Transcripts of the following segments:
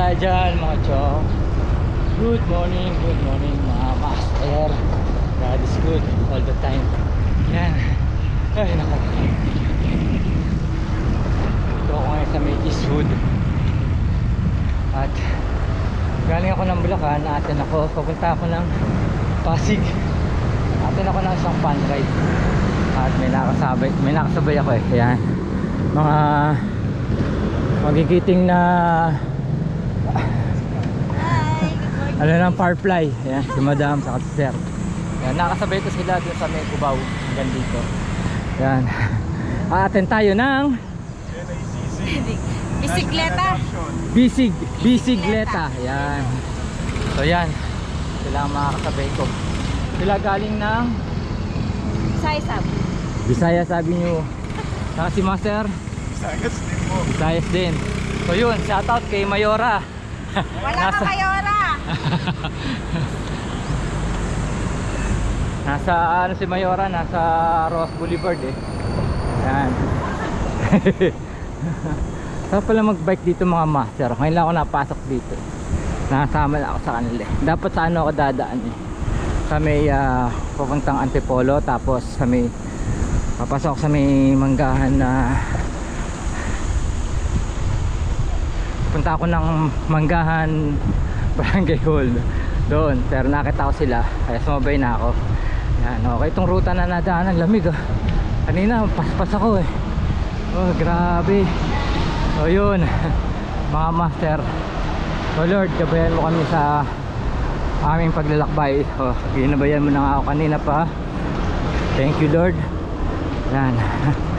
tayo dyan mga chong. Good morning, good morning mga master. God is good all the time. Yan. Ay nako. Ito ako ngayon sa may Eastwood. At galing ako ng Bulacan, atin ako, papunta ako ng Pasig. Atin ako ng isang fun ride. At may nakasabay, may nakasabay ako eh. Kaya mga magigiting na ano ng firefly. Ayan, si Madam sa si Sir. Ayan, nakasabay ko sila dun sa may Cubao hanggang dito. Ayan. Aaten tayo ng Bisikleta. Bisig, Bisigleta. Ayan. So yan. Sila ang makakasabay ko. Sila galing ng Saisab. Bisaya sabi nyo. Saka si Master, Sayas din mo. Visayas din. So yun, shoutout kay Mayora. Wala Nasa- ka mayora. Nasa ano si Mayora, nasa Ross Boulevard eh. Yan. Sarap pala magbike dito mga master. Ngayon lang ako napasok dito. Nakasama na ako sa kanila eh. Dapat sa ano ako dadaan eh. Sa may ah, papuntang Antipolo tapos sa may papasok sa may manggahan na punta ako ng manggahan barangay hall. Doon pero nakita ko sila. Kaya sumabay na ako. Yan okay. Itong ruta na nadaanan lamig ah. Kanina paspas ako eh. Oh grabe. So yun. Mga master. Oh lord gabayan mo kami sa aming paglalakbay. Oh ginabayan mo na ako kanina pa thank you lord. Yan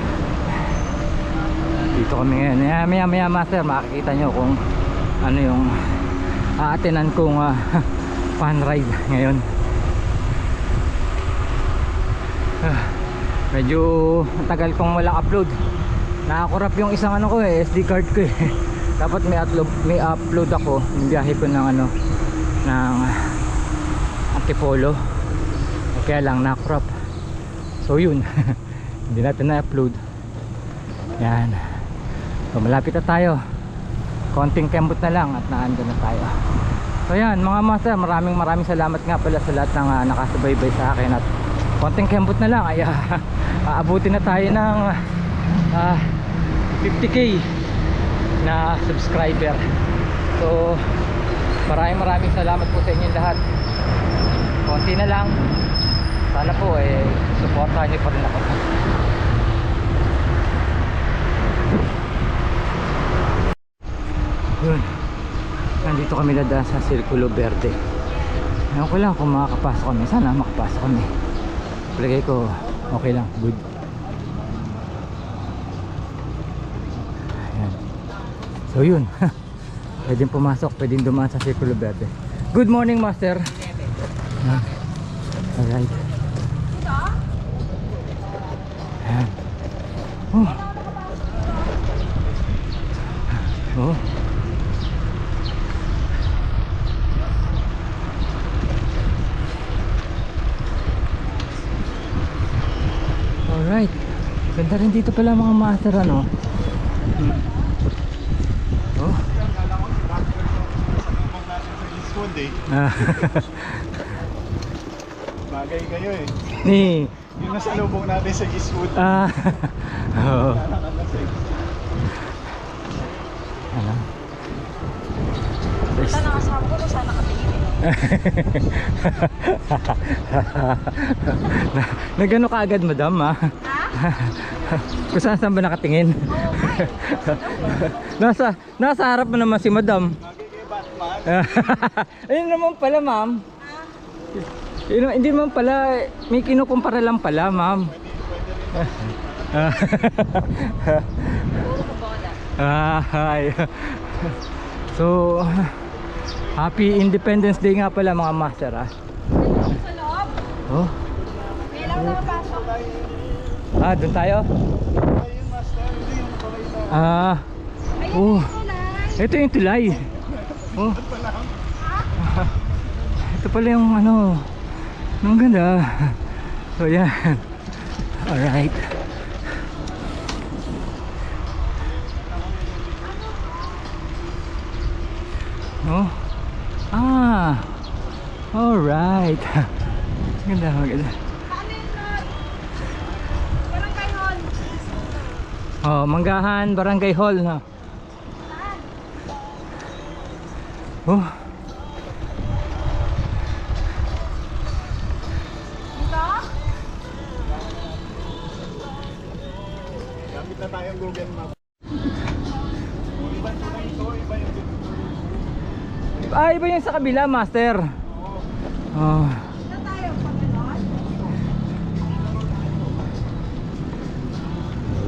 dito kami ngayon. Maya maya maya master makikita nyo kung ano yung aatinan kong uh, fun ride ngayon. Ah, medyo tagal kong walang upload. Nakakurap yung isang ano ko eh SD card ko eh. Dapat may upload may upload ako. Yung biyahe ko ng ano ng Antipolo. Kaya lang nakakurap. So yun. Hindi natin na-upload. Yan so malapit na tayo. Konting kembot na lang at naandun na tayo. So yan mga master maraming maraming salamat nga pala sa lahat ng uh, nakasubaybay sa akin at konting kembot na lang. Ay ah, aabutin na tayo ng ah, 50k na subscriber. So maraming maraming salamat po sa inyong lahat. Konti na lang. Sana po eh supportahan niyo pa rin ako yun. Nandito kami dadaan sa Circulo Verde. Ewan ko lang kung makakapasok kami. Sana makapasok kami. Palagay ko okay lang. Good. Ayan. so yun. Pwedeng pumasok pwedeng dumaan sa Circulo Verde. Good morning master. Alright Ayan. oh oh Alright. Dito pala mga master ano. Oh. Ah. Bagay kayo eh. Ni. Yung nasalubong natin sa Eastwood. Ah. Oo. Ano? Sana kasama ko, sana katingin eh. na, nagano ka agad madam ha? Ha? Kung saan saan ba nakatingin? nasa, nasa harap mo naman si madam. Ayun naman pala ma'am. Yun, hindi naman pala, may kinukumpara lang pala ma'am. Ah, hi. So, happy Independence Day nga pala mga master ah. Oh, may lang na pasok. Ah, doon tayo? Ah. Oh. Ito yung tulay. Oh. Ito pala yung ano. Ang ganda. So yan. Alright. No? Ah. Alright. Ganda, maganda. Oh, Manggahan Barangay Hall no. Oh? Gamit na tayong Google Map. Iba tulad ito, iba yung ah, iba yung sa kabila, master. Oh. Dito tayo, pag ganon.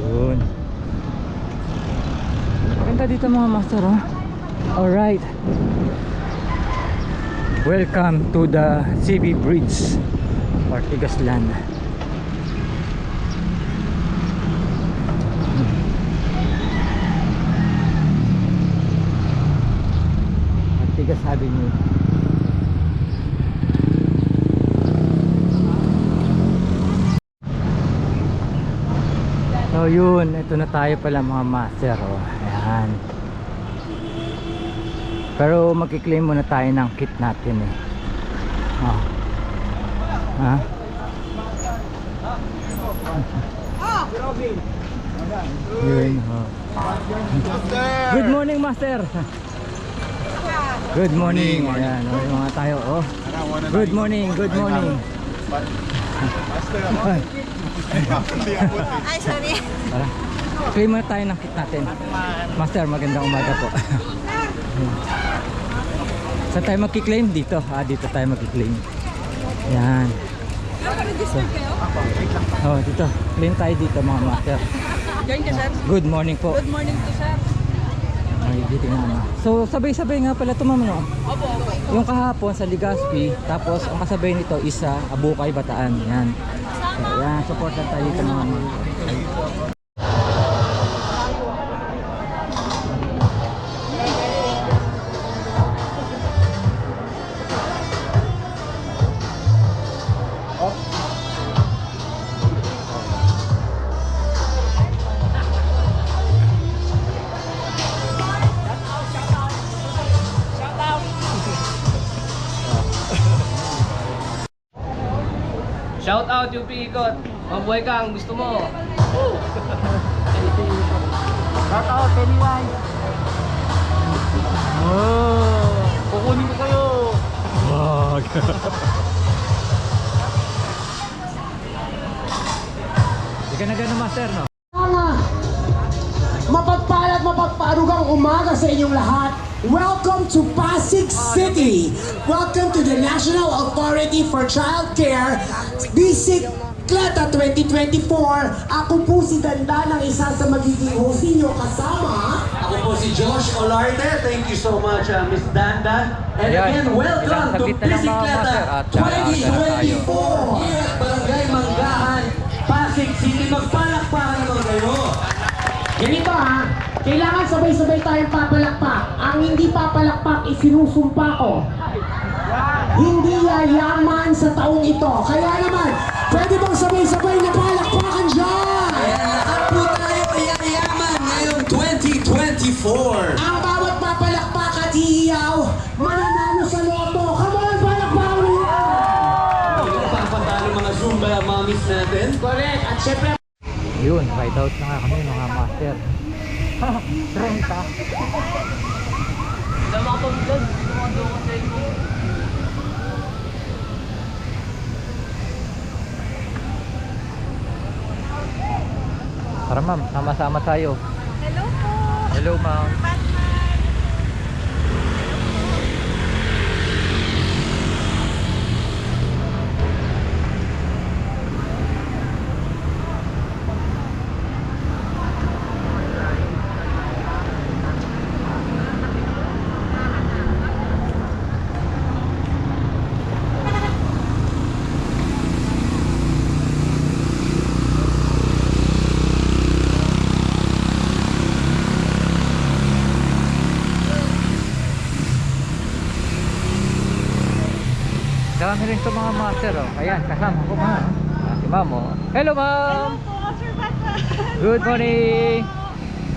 Yun. Maganda dito mga master, oh. Alright. Welcome to the CB Bridge, Ortigas Land. Ortigas Avenue. So yun, ito na tayo pala mga master oh. Ayan. Pero magkiklaim muna tayo ng kit natin eh. Oh. Ha? Yun, oh. Good morning master. Good morning. Ayan, okay mga tayo oh. Good morning, good morning. Master. Ay, sorry. Tara. Claim muna tayo ng kit natin. Master, magandang umaga po. Saan tayo magkiklaim? Dito. Ah, dito tayo magkiklaim. Yan. So, oh, dito. Claim tayo dito mga master. Join ka, sir. Good morning po. Good morning to sir. Ay, dito nga naman. So, sabay-sabay nga pala ito no? Opo, opo. Yung kahapon sa Legazpi, tapos ang kasabay nito is sa Abukay, Bataan. Yan. So, yan, support lang tayo dito mga master. Out UP Ikot. Mabuhay ka ang gusto mo. Shout out, Pennywise! Oh! Kukunin ko kayo. Wag! Hindi ka na ganun master, no? Mapagpalat mapagparugang umaga sa inyong lahat. Welcome to Pasig City. Welcome to the National Authority for Child Care Basic Kleta 2024. Ako po si Danda ng isa sa magiging host ninyo kasama. Ako po si Josh Olarte. Thank you so much, uh, Miss Danda. And again, welcome to na tayo. 2024 here at Barangay Manggahan, Pasig City. Magpalakpakan naman kayo. Ganito ha, kailangan sabay-sabay tayong papalakpak. Ang hindi papalakpak, isinusumpa ko. Hindi yayaman sa taong ito. Kaya naman, pwede bang sabay-sabay na palakpakan dyan? Ayan, lahat po tayo yayaman ngayong 2024. Ang bawat papalakpak at hihiyaw, mananalo sa loto. Come on, palakpakan mo yan! Yung papatalo mga Zumba mommies natin. Correct. At syempre, Yun, ride out na nga kami mga master. Drone ka. Tara ma'am, sama-sama tayo. Hello po. Hello ma'am. Dami rin ito mga master oh. Ayan, kasama ko ma'am. Ah, si ma'am oh. Hello ma'am! Hello po, Sir Batman. Good morning!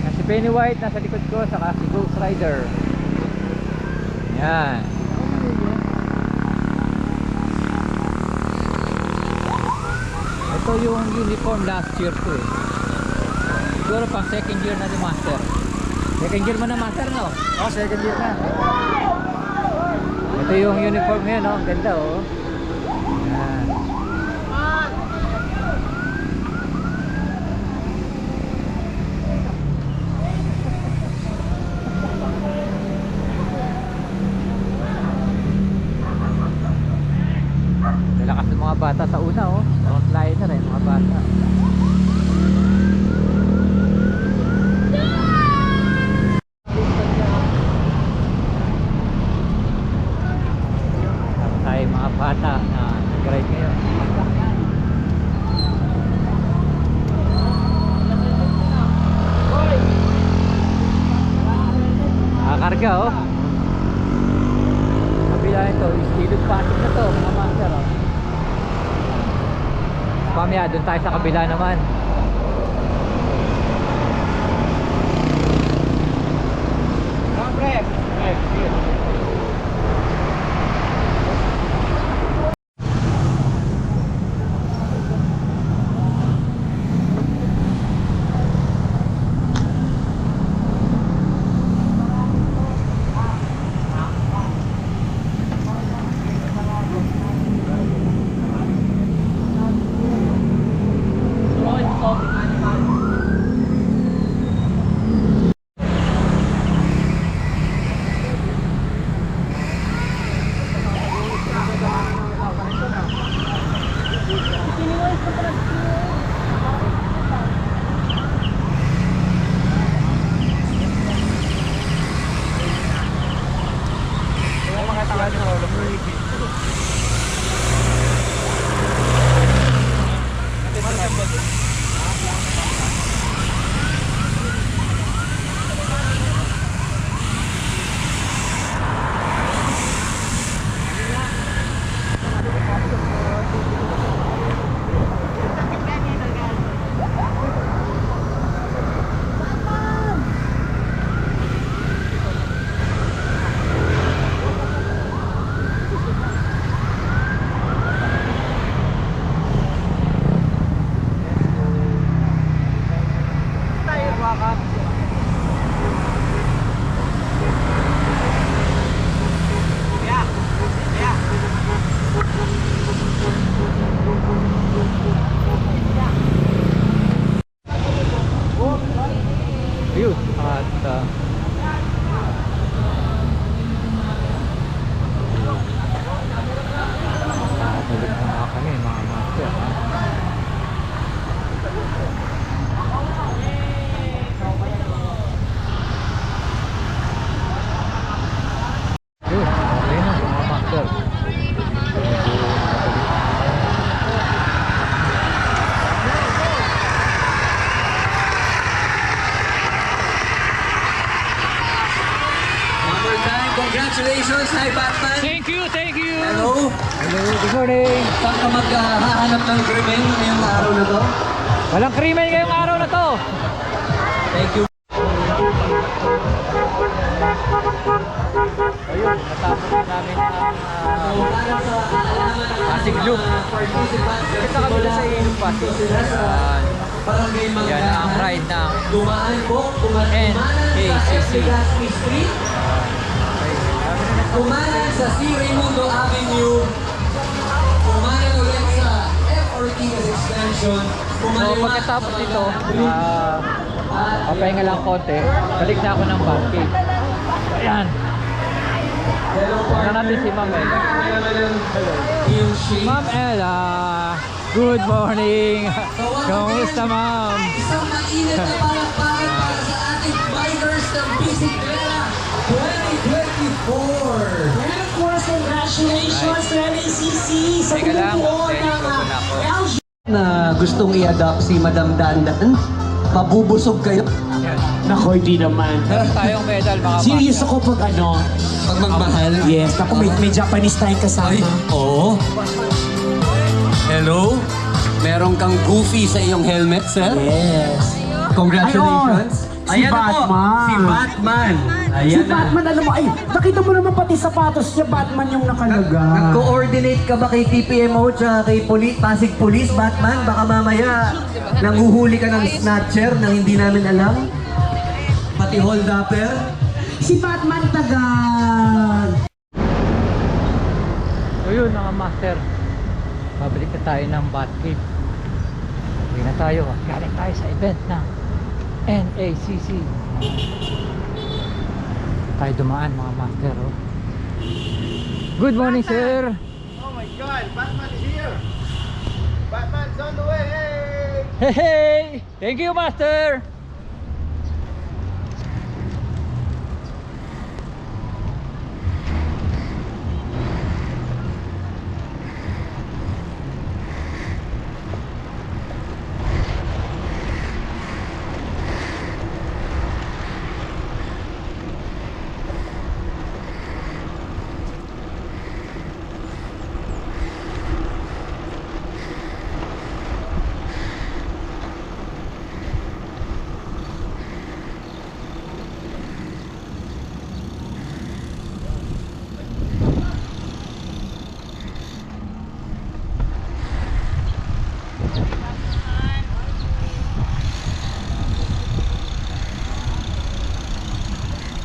Yan si Penny White nasa likod ko, saka si Ghost Rider. Yan. Ito yung uniform last year ko eh. Siguro pang second year na ni Master. Second year mo na Master no? Oh, second year na. Ito yung uniform niya no? Ang ganda oh. Yan. Lalakas ng mga bata sa una oh. Frontliner eh, mga bata. Meron tayo mga bata na nag-ride ngayon. Nakakarga oh. Kabila ito, ilog pasok na to mga master oh. Pamaya, doon tayo sa kabila naman. Thank you. Ayun, natapos na namin ang uh, Pasig Loop. Kita kami na sa Ilog Pasig. Barangay Yan ang ride ng NKCC. kumanan sa C. Raimundo Avenue, kumanan ulit sa F. Ortiz Extension, So pagkatapos nito, ah, papahinga lang konti, balik na ako ng barcade. Ayan. Tignan natin si Ma'am Ella. Ma'am Ella, good morning. Kamusta Ma'am? Isang mainit na palakpakan para sa ating bikers ng Bicicleta 2024. And of course, congratulations to NACC sa update ng. LG Na gustong i-adopt si Madam Dandan, mabubusog kayo. Nako, hindi naman. Meron tayong medal mga Serious ako pag ano. Pag magmahal. Yes, ako may, may Japanese tayong kasama. Oo. Hello? Meron kang goofy sa iyong helmet, sir? Yes. Congratulations. Si Ayan na po, Batman. si Batman. Si Ayan na. Batman, alam mo, ay, nakita mo naman pati sapatos niya, Batman yung nakalaga. Nag-coordinate ka ba kay TPMO tsaka kay Poli Pasig Police, Batman? Baka mamaya nanguhuli ka ng snatcher nang hindi namin alam. Pati hold upper. Si Batman taga... So yun mga master Pabalik na tayo ng Batcave Uwi na tayo Galing tayo sa event ng NACC Tayo dumaan mga master oh. Good morning sir Oh my God, Batman is here. Batman's on the way. Hey! Hey hey Thank you master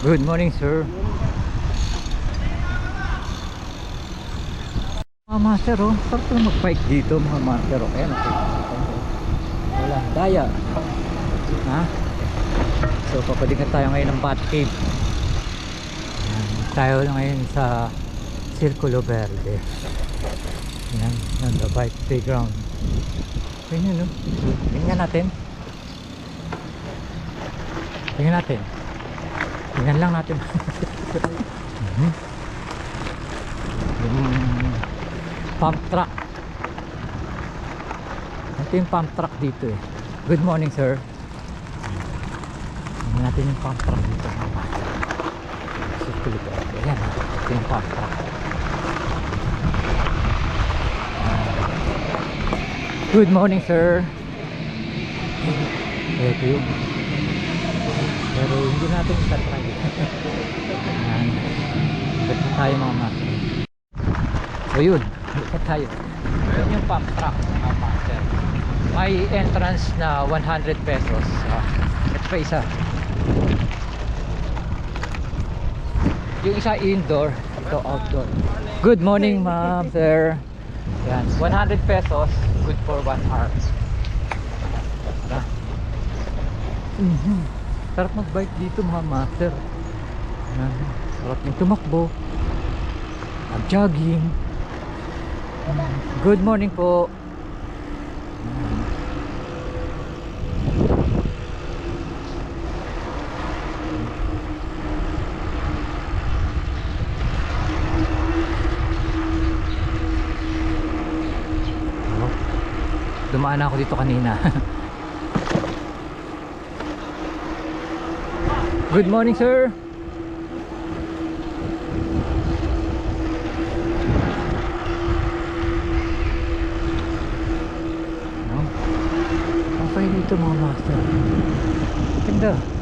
Good morning sir. Mga master oh Sarap na mag-bike dito mga master. Oh Ayan okay. Wala daya. Ha? So papalikan tayo ngayon ng Batcave Ayan, Tayo na ngayon sa Circulo Verde. Yan, yan the bike playground. Ganyan no? Tingnan natin. Tingnan natin Tingnan lang natin. Mhm. Yung pump truck. Ito yung pump truck dito eh. Good morning sir. Tingnan natin yung pump truck dito. Circulo Verde Ayan ito yung pump truck. Good morning sir. Ito yung pero hindi natin itatry. yan ikot na tayo mga master so yun. Ikot tayo. Yun yung pump truck mga master. May entrance na 100 pesos. Ah, ito pa isa. Yung isa indoor ito outdoor. Good morning ma'am sir. Yan 100 pesos good for 1 hour. Tara. Mhm. Sarap magbike dito mga master. Yan. Sarap yung tumakbo. Mag-jogging. Good morning po. Dumaan ako dito kanina. Good morning, sir. Okay dito mga master. Ganda.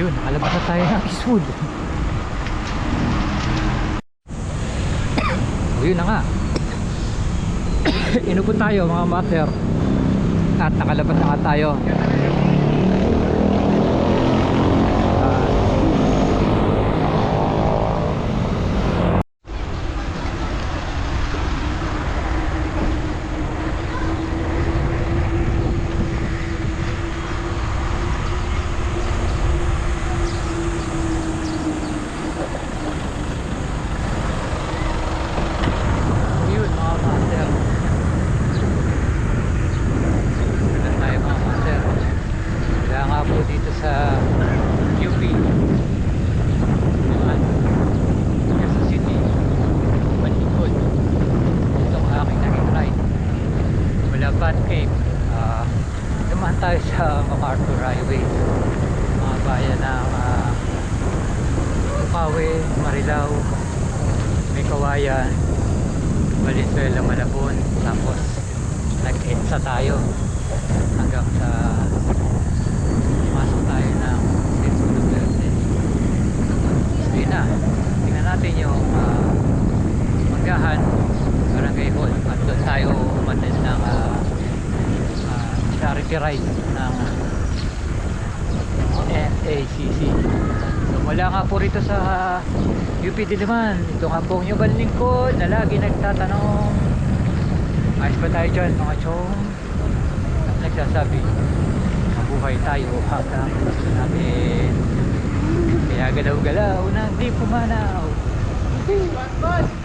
Yun, nakalabas na tayo ng Eastwood. o yun na nga. Inupo tayo mga master. At nakalabas na tayo. MacArthur Highway mga bayan ng uh, Bukawi, Marilao may Kawayan Valenzuela, Malabon tapos nag-EDSA tayo hanggang sa pasok tayo ng Centro Duterte so yun na tingnan natin yung uh, Manggahan Barangay Hall at doon tayo umatin ng uh, uh, ride ng NACC so mula nga po rito sa UP Diliman ito nga po yung lingkod na lagi nagtatanong. Ayos ba tayo dyan mga chong? Nagsasabi mabuhay tayo hanggang gusto namin. Kaya galaw-galaw nang di pumanaw. Batman!